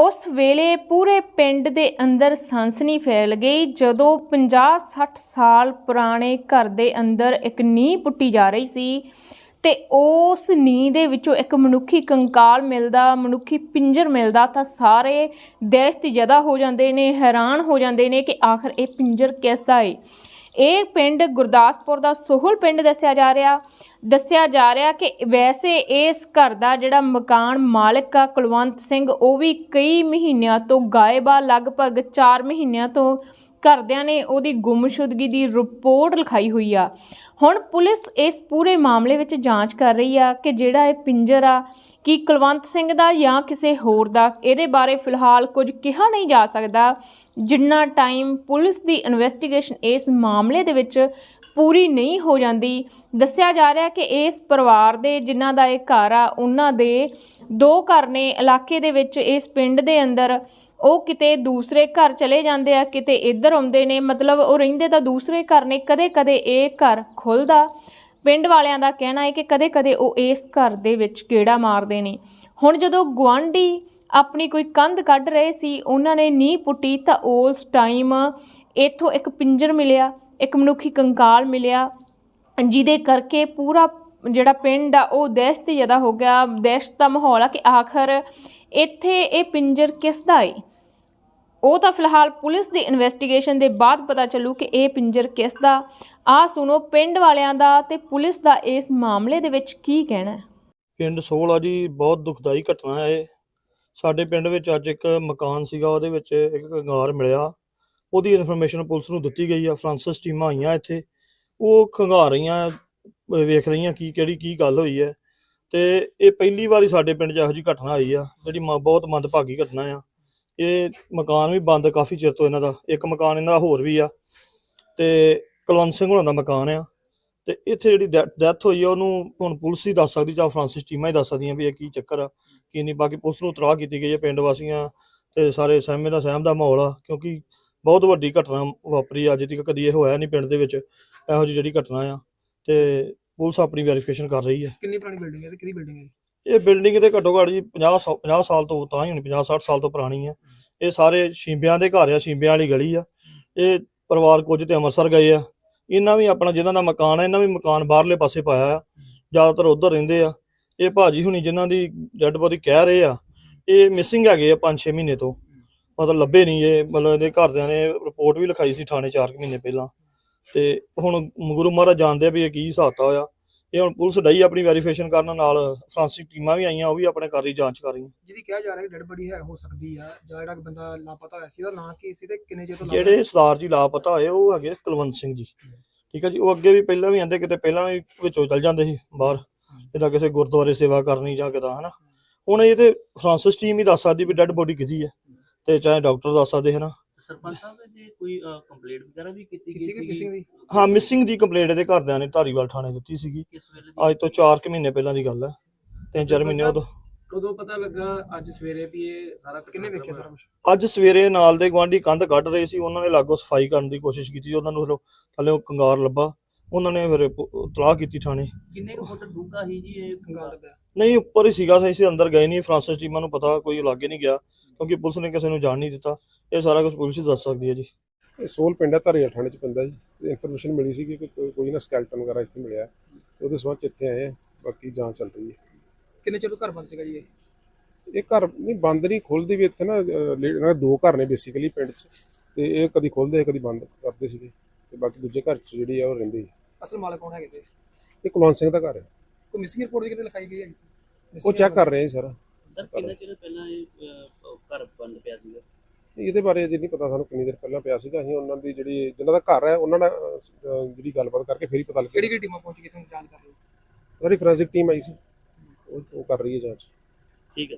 ਉਸ ਵੇਲੇ ਪੂਰੇ ਪਿੰਡ ਦੇ ਅੰਦਰ ਸਾਂਸਨੀ ਫੈਲ ਗਈ ਜਦੋਂ 50-60 ਸਾਲ ਪੁਰਾਣੇ ਘਰ ਦੇ ਅੰਦਰ ਇੱਕ ਨੀਂਹ ਪੁੱਟੀ ਜਾ ਰਹੀ ਸੀ ਤੇ ਉਸ ਨੀਂਹ ਦੇ ਵਿੱਚੋਂ ਇੱਕ ਮਨੁੱਖੀ ਕੰਕਾਲ ਮਿਲਦਾ, ਮਨੁੱਖੀ ਪਿੰਜਰ ਮਿਲਦਾ ਤਾਂ ਸਾਰੇ ਦਹਿਸ਼ਤ ਜਦਾ ਹੋ ਜਾਂਦੇ ਨੇ, ਹੈਰਾਨ ਹੋ ਜਾਂਦੇ ਨੇ ਕਿ ਆਖਰ ਇਹ ਪਿੰਜਰ ਕਿਸ ਦਾ ਏ? ਇਹ ਪਿੰਡ ਗੁਰਦਾਸਪੁਰ ਦਾ ਸੋਹਲ ਪਿੰਡ ਦੱਸਿਆ ਜਾ ਰਿਹਾ। ਦੱਸਿਆ ਜਾ ਰਿਹਾ ਕਿ ਵੈਸੇ ਇਸ ਘਰ ਦਾ ਜਿਹੜਾ ਮਕਾਨ ਮਾਲਕ ਆ, ਕੁਲਵੰਤ ਸਿੰਘ, ਉਹ ਵੀ ਕਈ ਮਹੀਨਿਆਂ ਤੋਂ ਗਾਇਬ ਆ, ਲਗਭਗ 4 ਮਹੀਨਿਆਂ ਤੋਂ ਘਰਦਿਆਂ ਨੇ ਉਹਦੀ ਗੁੰਮਸ਼ੁਦਗੀ ਦੀ ਰਿਪੋਰਟ ਲਿਖਾਈ ਹੋਈ ਆ। ਹੁਣ ਪੁਲਿਸ ਇਸ ਪੂਰੇ ਮਾਮਲੇ ਵਿੱਚ ਜਾਂਚ ਕਰ ਰਹੀ ਆ ਕਿ ਜਿਹੜਾ ਇਹ ਪਿੰਜਰ ਆ ਕਿ ਕੁਲਵੰਤ ਸਿੰਘ ਦਾ ਜਾਂ ਕਿਸੇ ਹੋਰ ਦਾ ਇਹਦੇ ਬਾਰੇ ਫਿਲਹਾਲ ਕੁਝ ਕਿਹਾ ਨਹੀਂ ਜਾ ਸਕਦਾ, ਜਿੰਨਾ ਟਾਈਮ ਪੁਲਿਸ ਦੀ ਇਨਵੈਸਟੀਗੇਸ਼ਨ ਇਸ ਮਾਮਲੇ ਦੇ ਵਿੱਚ ਪੂਰੀ ਨਹੀਂ ਹੋ ਜਾਂਦੀ। ਦੱਸਿਆ ਜਾ ਰਿਹਾ ਕਿ ਇਸ ਪਰਿਵਾਰ ਦੇ ਜਿਨ੍ਹਾਂ ਦਾ ਇਹ ਘਰ ਆ, ਉਹਨਾਂ ਦੇ ਦੋ ਘਰ ਨੇ। ਇਲਾਕੇ ਦੇ ਵਿੱਚ ਇਸ ਪਿੰਡ ਦੇ ਅੰਦਰ ਉਹ ਕਿਤੇ ਦੂਸਰੇ ਘਰ ਚਲੇ ਜਾਂਦੇ ਆ, ਕਿਤੇ ਇੱਧਰ ਆਉਂਦੇ ਨੇ। ਮਤਲਬ ਉਹ ਰਹਿੰਦੇ ਤਾਂ ਦੂਸਰੇ ਘਰ ਨੇ, ਕਦੇ-ਕਦੇ ਇਹ ਘਰ ਖੁੱਲਦਾ। ਪਿੰਡ ਵਾਲਿਆਂ ਦਾ ਕਹਿਣਾ ਹੈ ਕਿ ਕਦੇ-ਕਦੇ ਉਹ ਇਸ ਘਰ ਦੇ ਵਿੱਚ ਕਿਹੜਾ ਮਾਰਦੇ ਨੇ। ਹੁਣ ਜਦੋਂ ਗੁਆਂਢੀ ਆਪਣੀ ਕੋਈ ਕੰਧ ਕੱਢ ਰਹੇ ਸੀ, ਉਹਨਾਂ ਨੇ ਨੀਂਹ ਪੁੱਟੀ ਤਾਂ ਉਸ ਟਾਈਮ ਇੱਥੋਂ ਇੱਕ ਪਿੰਜਰ ਮਿਲਿਆ, ਇੱਕ ਮਨੁੱਖੀ ਕੰਕਾਲ ਮਿਲਿਆ, ਜਿਹਦੇ ਕਰਕੇ ਪੂਰਾ ਜਿਹੜਾ ਪਿੰਡ ਆ, ਉਹ ਦਹਿਸ਼ਤ ਜ਼ਿਆਦਾ ਹੋ ਗਿਆ, ਦਹਿਸ਼ਤ ਦਾ ਮਾਹੌਲ ਆ ਕਿ ਆਖਰ ਇੱਥੇ ਇਹ ਪਿੰਜਰ ਕਿਸ ਦਾ ਏ? ਉਹ ਤਾਂ ਫਿਲਹਾਲ ਪੁਲਿਸ ਦੀ ਇਨਵੈਸਟੀਗੇਸ਼ਨ ਦੇ ਬਾਅਦ ਪਤਾ ਚੱਲੂ ਕਿ ਇਹ ਪਿੰਜਰ ਕਿਸ ਦਾ। ਆ ਸੁਣੋ, ਪਿੰਡ ਵਾਲਿਆਂ ਦਾ ਤੇ ਪੁਲਿਸ ਦਾ ਇਸ ਮਾਮਲੇ ਦੇ ਵਿੱਚ ਕੀ ਕਹਿਣਾ ਹੈ। ਪਿੰਡ ਸੋਲ ਆ ਜੀ, ਬਹੁਤ ਦੁਖਦਾਈ ਘਟਨਾ ਹੈ ਇਹ। ਸਾਡੇ ਪਿੰਡ ਵਿੱਚ ਅੱਜ ਇੱਕ ਮਕਾਨ ਸੀਗਾ, ਉਹਦੇ ਵਿੱਚ ਇੱਕ ਕੰਗਾਰ ਮਿਲਿਆ। ਉਹਦੀ ਇਨਫੋਰਮੇਸ਼ਨ ਪੁਲਿਸ ਨੂੰ ਦਿੱਤੀ ਗਈ ਆ, ਫਰਾਂਸਿਸ ਟੀਮਾਂ ਆਈਆਂ ਇੱਥੇ। ਉਹ ਖੰਗਾਰ ਰਹੀਆਂ ਅਹ ਵੇਖ ਰਹੀਆਂ ਕੀ, ਕਿਹੜੀ, ਕੀ ਗੱਲ ਹੋਈ ਹੈ। ਤੇ ਇਹ ਪਹਿਲੀ ਵਾਰੀ ਸਾਡੇ ਪਿੰਡ 'ਚ ਇਹੋ ਜਿਹੀ ਘਟਨਾ ਆਈ ਆ, ਜਿਹੜੀ ਮ- ਬਹੁਤ ਮੰਦਭਾਗੀ ਘਟਨਾ ਆ। ਇਹ ਮਕਾਨ ਵੀ ਬੰਦ ਕਾਫੀ ਚਿਰ ਤੋਂ ਇਹਨਾਂ ਦਾ ਇੱਕ ਮਕਾਨ ਇਹਨਾਂ ਦਾ ਹੋਰ ਵੀ ਆ ਤੇ ਕੁਲਵੰਤ ਸਿੰਘ ਹੋਣਾ ਦਾ ਮਕਾਨ ਆ ਤੇ ਇੱਥੇ ਜਿਹੜੀ ਡੈਥ ਹੋਈ ਆ ਉਹਨੂੰ ਹੁਣ ਪੁਲਿਸ ਹੀ ਦੱਸ ਸਕਦੀ ਜਾਂ ਫਰਾਂਸਿਸ ਟੀਮਾਂ ਹੀ ਦੱਸ ਸਕਦੀਆਂ ਵੀ ਇਹ ਕੀ ਚੱਕਰ ਆ ਕੀ ਨਹੀਂ ਬਾਕੀ ਪੁਲਿਸ ਨੂੰ ਤਰਾਹ ਕੀਤੀ ਗਈ ਹੈ ਪਿੰਡ ਵਾਸੀਆਂ ਤੇ ਸਾਰੇ ਸਹਿਮੇ ਦਾ ਸਹਿਮ ਦਾ ਮਾਹੌਲ ਆ ਕਿਉਂਕਿ ਬਹੁਤ ਵੱਡੀ ਘਟਨਾ ਵਾਪਰੀ ਆ, ਅੱਜ ਤੱਕ ਕਦੀ ਇਹ ਹੋਇਆ ਨਹੀਂ ਪਿੰਡ ਦੇ ਵਿੱਚ ਇਹੋ ਜਿਹੀ ਜਿਹੜੀ ਘਟਨਾ ਆ ਤੇ ਪੁਲਿਸ ਆਪਣੀ ਵੈਰੀਫਿਕੇਸ਼ਨ ਕਰ ਰਹੀ ਹੈ ਕਿੰਨੀ ਪੁਰਾਣੀ ਬਿਲਡਿੰਗ ਹੈ ਤੇ ਕਿਹਦੀ ਬਿਲਡਿੰਗ ਹੈ ਇਹ ਬਿਲਡਿੰਗ ਤੇ ਘੱਟੋ ਘੱਟ ਜੀ 50 ਸੌ- 50 ਸਾਲ ਤੋਂ ਤਾਂ ਹੀ ਹੋਣੀ 50 60 ਸਾਲ ਤੋਂ ਪੁਰਾਣੀ ਆ। ਇਹ ਸਾਰੇ ਸ਼ੀਂਬਿਆਂ ਦੇ ਘਰ ਆ, ਸ਼ੀਂਬਿਆਂ ਵਾਲੀ ਗਲੀ ਆ। ਇਹ ਪਰਿਵਾਰ ਕੁਝ ਤੇ ਅੰਮ੍ਰਿਤਸਰ ਗਏ ਆ। ਇਹਨਾਂ ਵੀ ਆਪਣਾ ਜਿਹਨਾਂ ਦਾ ਮਕਾਨ ਆ, ਇਹਨਾਂ ਵੀ ਮਕਾਨ ਬਾਹਰਲੇ ਪਾਸੇ ਪਾਇਆ ਆ। ਜ਼ਿਆਦਾਤਰ ਉਧਰ ਰਹਿੰਦੇ ਆ। ਇਹ ਭਾਜੀ ਹੁਣੀ ਜਿਨ੍ਹਾਂ ਦੀ ਡੈਡ ਬੋਡੀ ਕਹਿ ਰਹੇ ਆ, ਇਹ ਮਿਸਿੰਗ ਹੈਗੇ ਆ 5-6 ਮਹੀਨੇ ਤੋਂ। ਮਤਲਬ ਲੱਭੇ ਨਹੀਂ ਇਹ, ਮਤਲਬ ਇਹਦੇ ਘਰਦਿਆਂ ਨੇ ਰਿਪੋਰਟ ਵੀ ਲਿਖਾਈ ਸੀ ਥਾਣੇ 4 ਮਹੀਨੇ ਪਹਿਲਾਂ। ਤੇ ਹੁਣ ਗੁਰੂ ਮਹਾਰਾਜ ਜਾਣਦੇ ਆ ਵੀ ਇਹ ਕੀ ਹਿਸਾਬਤਾ ਹੋਇਆ ਇਹ ਹੁਣ ਪੁਲਿਸ ਡਈ ਆਪਣੀ ਵੈਰੀਫਿਕੇਸ਼ਨ ਕਰਨ ਨਾਲ ਫਰਾਂਸਿਕ ਟੀਮਾਂ ਵੀ ਆਈਆਂ ਉਹ ਵੀ ਆਪਣੇ ਕਰ ਰਹੀ ਜਾਂਚ ਕਰ ਰਹੀਆਂ ਜਿਹਦੀ ਕਿਹਾ ਜਾ ਰਿਹਾ ਕਿ ਡੈਡ ਬੜੀ ਹੈ ਹੋ ਸਕਦੀ ਆ ਜਾਂ ਜਿਹੜਾ ਕਿ ਬੰਦਾ ਲਾਪਤਾ ਹੋਇਆ ਸੀ ਉਹਦਾ ਨਾਂ ਕੀ ਸੀ ਤੇ ਕਿੰਨੇ ਚਿਰ ਤੋਂ ਲਾਪਤਾ ਜਿਹੜੇ ਸਰਦਾਰ ਜੀ ਲਾਪਤਾ ਹੋਏ ਉਹ ਹੈਗੇ ਕੁਲਵੰਤ ਸਿੰਘ ਜੀ। ਠੀਕ ਹੈ ਜੀ ਉਹ ਅੱਗੇ ਵੀ ਪਹਿਲਾਂ ਵੀ ਆਂਦੇ ਕਿਤੇ ਪਹਿਲਾਂ ਵੀ ਵਿੱਚੋਂ ਚੱਲ ਜਾਂਦੇ ਸੀ ਬਾਹਰ ਜਿੱਦਾਂ ਕਿਸੇ ਗੁਰਦੁਆਰੇ ਸੇਵਾ ਕਰਨੀ ਜਾਂ ਕਿਦਾਂ ਹਨਾ। ਹੁਣ ਇਹ ਤੇ ਫਰਾਂਸਿਸ ਟੀਮ ਹੀ ਦੱਸ ਸਕਦੀ ਵੀ ਡੈਡ ਬੋਡੀ ਕਿਹਦੀ ਹੈ ਤੇ ਚਾਹੇ ਡਾਕਟਰ ਦੱਸ ਸਕਦੇ ਹਨਾ। ਸਰਪੰਚ ਸਾਹਿਬ ਜੀ ਕੋਈ ਕੰਪਲੇਂਟ ਵਗੈਰਾ ਵੀ ਕੀਤੀ ਗਈ ਸੀ ਕਿਸੇ ਦੀ? ਹਾਂ ਮਿਸਿੰਗ ਦੀ ਕੰਪਲੇਂਟ ਇਹਦੇ ਘਰਦਿਆਂ ਨੇ ਧਾਰੀਵਾਲ ਥਾਣੇ ਦਿੱਤੀ ਸੀਗੀ। ਕਿਸ ਵੇਲੇ ਅੱਜ ਤੋਂ 4 ਕੁ ਮਹੀਨੇ ਪਹਿਲਾਂ ਦੀ ਗੱਲ ਹੈ। ਤਿੰਨ ਚਾਰ ਮਹੀਨੇ ਉਦੋਂ। ਕਦੋਂ ਪਤਾ ਲੱਗਾ ਅੱਜ ਸਵੇਰੇ ਵੀ ਇਹ ਸਾਰਾ ਕਿੰਨੇ ਵੇਖਿਆ ਸਾਰਾ ਕੁਝ ਅੱਜ ਸਵੇਰੇ ਨਾਲ ਦੇ ਗਵਾਂਢੀ ਕੰਧ ਕੱਢ ਰਹੇ ਸੀ। ਉਹਨਾਂ ਨੇ ਲਾਗੋ ਸਫ਼ਾਈ ਕਰਨ ਦੀ ਕੋਸ਼ਿਸ਼ ਕੀਤੀ। ਉਹਨਾਂ ਨੂੰ ਫਿਰ ਥੱਲੇ ਉਹ ਕੰਗਾਰ ਲੱਭਾ। ਉਹਨਾਂ ਨੇ ਫਿਰ ਤਲਾਹ ਕੀਤੀ ਥਾਣੇ। ਕਿੰਨੇ ਕੁ ਫੁੱਟ ਡੂੰਘਾ ਸੀ ਜੀ ਇਹ? ਕੰਗਾਲ ਪਿਆ। ਨਹੀਂ ਉੱਪਰ ਹੀ ਸੀਗਾ ਅਸੀਂ ਅੰਦਰ ਗਏ ਨਹੀਂ ਫਰਾਂਸਿਸ ਟੀਮਾਂ ਨੂੰ ਪਤਾ ਕੋਈ ਲਾਗੇ ਨਹੀਂ ਗਿਆ ਕਿਉਂਕਿ ਪੁਲਿਸ ਨੇ ਕਿਸੇ ਨੂੰ ਜਾਣ ਨਹੀਂ ਦਿੱਤਾ। ਇਹ ਸਾਰਾ ਕੁਝ ਪੁਲਿਸ ਹੀ ਦੱਸ ਸਕਦੀ ਹੈ ਜੀ। ਇਹ ਸੋਲ ਪਿੰਡ ਹੈ ਧਰੀਆ ਥਾਣੇ ਚ ਪੈਂਦਾ ਜੀ। ਇਨਫੋਰਮੇਸ਼ਨ ਮਿਲੀ ਸੀ ਕਿ ਕੋਈ ਕੋਈ ਨਾ ਸਕੈਲਟਨ ਵਗੈਰਾ ਇੱਥੇ ਮਿਲਿਆ। ਉਹਦੇ ਸਬੰਧ ਚ ਇੱਥੇ ਆਏ ਆ ਬਾਕੀ ਜਾਂਚ ਚੱਲ ਰਹੀ ਹੈ। ਕਿੰਨੇ ਚਿਰ ਤੋਂ ਘਰ ਬੰਦ ਸੀਗਾ ਜੀ ਇਹ? ਇਹ ਘਰ ਨਹੀਂ ਬੰਦ ਨਹੀਂ ਖੁੱਲਦੀ ਵੀ ਇੱਥੇ ਨਾ ਦੋ ਘਰ ਨੇ ਬੇਸਿਕਲੀ ਪਿੰਡ ਚ। ਤੇ ਇਹ ਕਦੀ ਖੁੱਲਦੇ ਕਦੀ ਬੰਦ ਕਰਦੇ ਸੀਗੇ। ਤੇ ਬਾਕੀ ਦੂਜੇ ਘਰ ਚ ਜਿਹੜੀ ਆ ਉਹ ਰਹਿੰਦੇ ਅਸਲ ਮਾਲਕ ਕੌਣ ਹੈਗੇ ਤੇ? ਇਹ ਕੁਲਵੰਤ ਸਿੰਘ ਦਾ ਘਰ ਹੈ। ਕੋਈ ਮਿਸਿੰਗ ਰਿਪੋਰਟ ਵੀ ਕਿਤੇ ਲਿਖਾਈ ਗਈ ਹੈ ਜੀ ਉਹ ਚੈੱਕ ਕਰ ਰਹੇ ਆ ਸਰ। ਸਰ ਕਿੰਨੇ ਚਿਰ ਪਹਿਲਾਂ ਇਹ ਅਹ, ਘਰ ਬੰਦ ਪਿਆ ਸੀਗਾ? ਇਹਦੇ ਬਾਰੇ ਅਜੇ ਨਹੀਂ ਪਤਾ ਸਾਨੂੰ ਕਿੰਨੀ ਦੇਰ ਪਹਿਲਾਂ ਪਿਆ ਸੀਗਾ। ਅਸੀਂ ਉਹਨਾਂ ਦੀ ਜਿਹੜੀ ਜਿਨ੍ਹਾਂ ਦਾ ਘਰ ਹੈ ਉਹਨਾਂ ਨਾਲ ਅਹ, ਜਿਹੜੀ ਗੱਲਬਾਤ ਕਰਕੇ ਫਿਰ ਹੀ ਪਤਾ ਲੱਗਿਆ। ਕਿਹੜੀ ਕਿਹੜੀ ਟੀਮਾਂ ਪਹੁੰਚ ਗਈ ਤੁਹਾਨੂੰ ਜਾਂਚ ਕਰ ਰਹੀ ਸਾਡੀ ਫੋਰੈਂਸਿਕ ਟੀਮ ਆਈ ਸੀ। ਉਹ ਉਹ ਕਰ ਰਹੀ ਹੈ ਜਾਂਚ। ਠੀਕ ਹੈ।